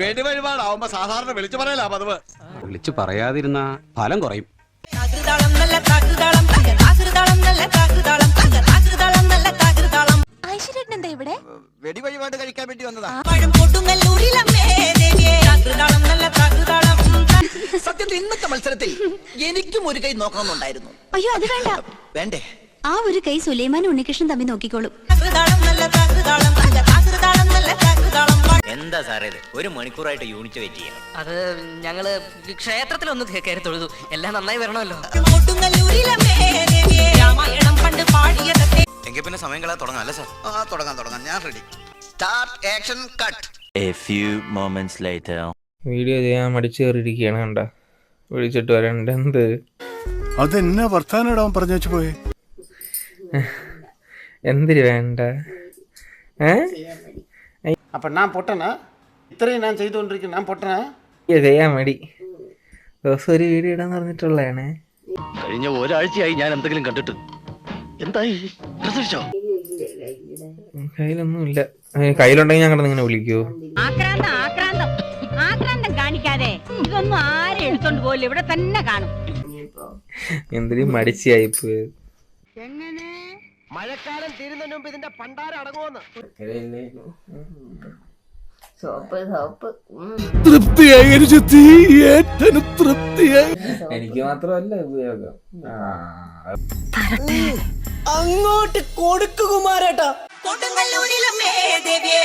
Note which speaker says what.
Speaker 1: വെടി വഴിപാടാവുമ്പോ സാധാരണ വിളിച്ചു പറയലാ പതിവ്.
Speaker 2: വിളിച്ചു പറയാതിരുന്ന ഫലം കുറയും.
Speaker 3: എന്താ ഇവിടെ
Speaker 1: വെടി വഴിപാട് കഴിക്കാൻ വേണ്ടി വന്നതാ.
Speaker 4: സത്യത്തിൽ ഇന്നത്തെ മത്സരത്തിൽ എനിക്കും ഒരു കൈ നോക്കണമെന്നുണ്ടായിരുന്നു.
Speaker 3: അയ്യോ അത് വേണ്ട.
Speaker 4: വേണ്ടേ?
Speaker 3: ആ ഒരു കൈ സുലൈമാൻ ഉണ്ണികൃഷ്ണൻ തമ്മിൽ നോക്കിക്കോളും.
Speaker 5: ഒരു മണിക്കൂറായിട്ട് യൂണിറ്റ് വെയിറ്റ് ചെയ്യണം.
Speaker 6: അത് ഞങ്ങൾ ക്ഷേത്രത്തിലൊന്ന് കയറി തൊഴുതു. എല്ലാം നന്നായി വരണമല്ലോ.
Speaker 5: എങ്കിൽ പിന്നെ സമയം കളയാൻ തുടങ്ങാം അല്ലേ സാർ?
Speaker 4: ആ തുടങ്ങാം തുടങ്ങാം. ഞാൻ ready start action cut
Speaker 5: a few moments later
Speaker 7: video ചെയ്യാൻ മടിച്ചു കയറിയിരിക്കുകയാണ് കണ്ട. വിളിച്ചിട്ട് വരണ്ട എന്ത്?
Speaker 8: അതെന്നെ വർത്താനം ഇടാൻ പറഞ്ഞു വെച്ച് പോയി?
Speaker 7: എന്തിരി വേണ്ട? ഏ?
Speaker 9: അപ്പൊ ഞാൻ പൊട്ടനാ? ഇത്രയും ഞാൻ ചെയ്തുകൊണ്ടിരിക്കുന്നു. ഞാൻ
Speaker 7: പൊട്ടനാ? ചെയ്യാൻ മടി. ദിവസം ഒരു വീഡിയോ ഇടാന്ന് പറഞ്ഞിട്ടുള്ളതാണ്.
Speaker 5: കഴിഞ്ഞ ഒരാഴ്ചയായി ഞാൻ എന്തെങ്കിലും കണ്ടിട്ട്. എന്തായി?
Speaker 7: കയ്യിലൊന്നുമില്ല. കയ്യിലുണ്ടെങ്കിൽ
Speaker 10: ഞാൻ കിടന്ന് വിളിക്കൂ. എടുത്തോണ്ട് ഇവിടെ തന്നെ കാണും.
Speaker 7: എങ്ങനെ?
Speaker 9: മഴക്കാലം തീരുന്നതിന് മുമ്പ് ഇതിന്റെ പണ്ടാരം അടങ്ങുമെന്ന്
Speaker 8: ഏറ്റവും തൃപ്തിയായി
Speaker 7: എനിക്ക് മാത്രമല്ല ഉപയോഗം.
Speaker 4: അങ്ങോട്ട് കൊടുക്കുമാരേട്ടാ
Speaker 11: കൊടുങ്ങല്ലൂരിലമ്മേ ദേവിയേ